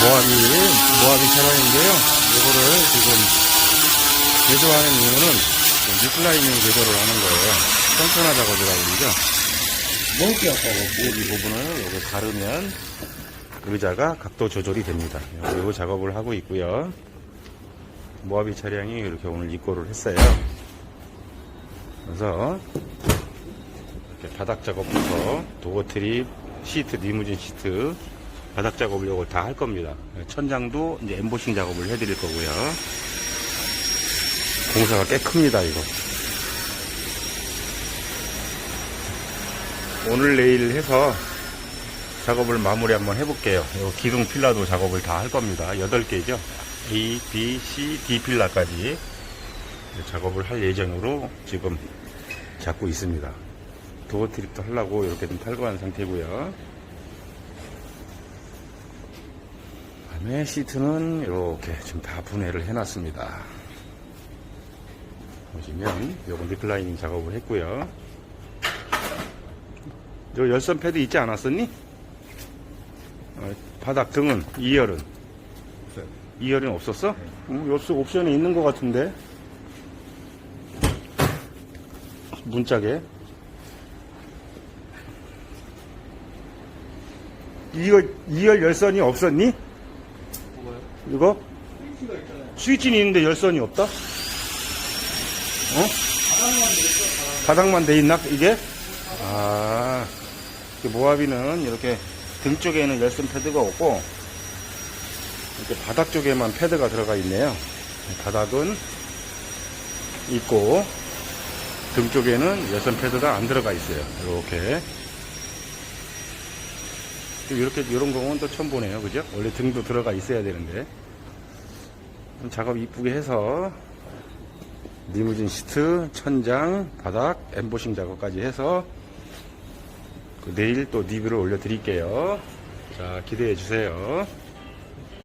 모하비, 모하비 차량인데요. 이거를 지금 제조하는 이유는 리플라이닝 제조를 하는 거예요. 선천화 작업이라고 그러죠. 먹기 아까워. 이 부분을 여기 가르면 의자가 각도 조절이 됩니다. 이 작업을 하고 있고요. 모하비 차량이 이렇게 오늘 입고를 했어요. 그래서 이렇게 바닥 작업부터 도어 트립, 시트, 리무진 시트, 바닥 작업을 이걸 다 할 겁니다. 천장도 이제 엠보싱 작업을 해드릴 거고요. 공사가 꽤 큽니다, 이거. 오늘 내일 해서 작업을 마무리 한번 해볼게요. 요 기둥 필라도 작업을 다 할 겁니다. 8개죠. A, B, C, D 필라까지 작업을 할 예정으로 지금 잡고 있습니다. 도어 트립도 하려고 이렇게 좀 탈거한 상태고요. 다음에 시트는 이렇게 지금 다 분해를 해놨습니다. 보시면 요건 리클라이닝 작업을 했고요. 저 열선 패드 있지 않았었니? 어, 바닥 등은 2열은 없어요. 2열은 없었어? 어, 열쇠 옵션에 있는 것 같은데 문짝에 2열, 2열 열선이 없었니? 이거? 스위치는 있는데 열선이 없다? 어? 바닥만 돼 있나 이게? 아, 그 모하비는 이렇게 등 쪽에는 열선 패드가 없고 이렇게 바닥 쪽에만 패드가 들어가 있네요. 바닥은 있고 등 쪽에는 열선 패드가 안 들어가 있어요. 이렇게 이렇게 이런 경우는 또 처음 보네요, 그죠? 원래 등도 들어가 있어야 되는데 작업 이쁘게 해서 리무진 시트, 천장, 바닥, 엠보싱 작업까지 해서 그 내일 또 리뷰를 올려 드릴게요. 자, 기대해 주세요.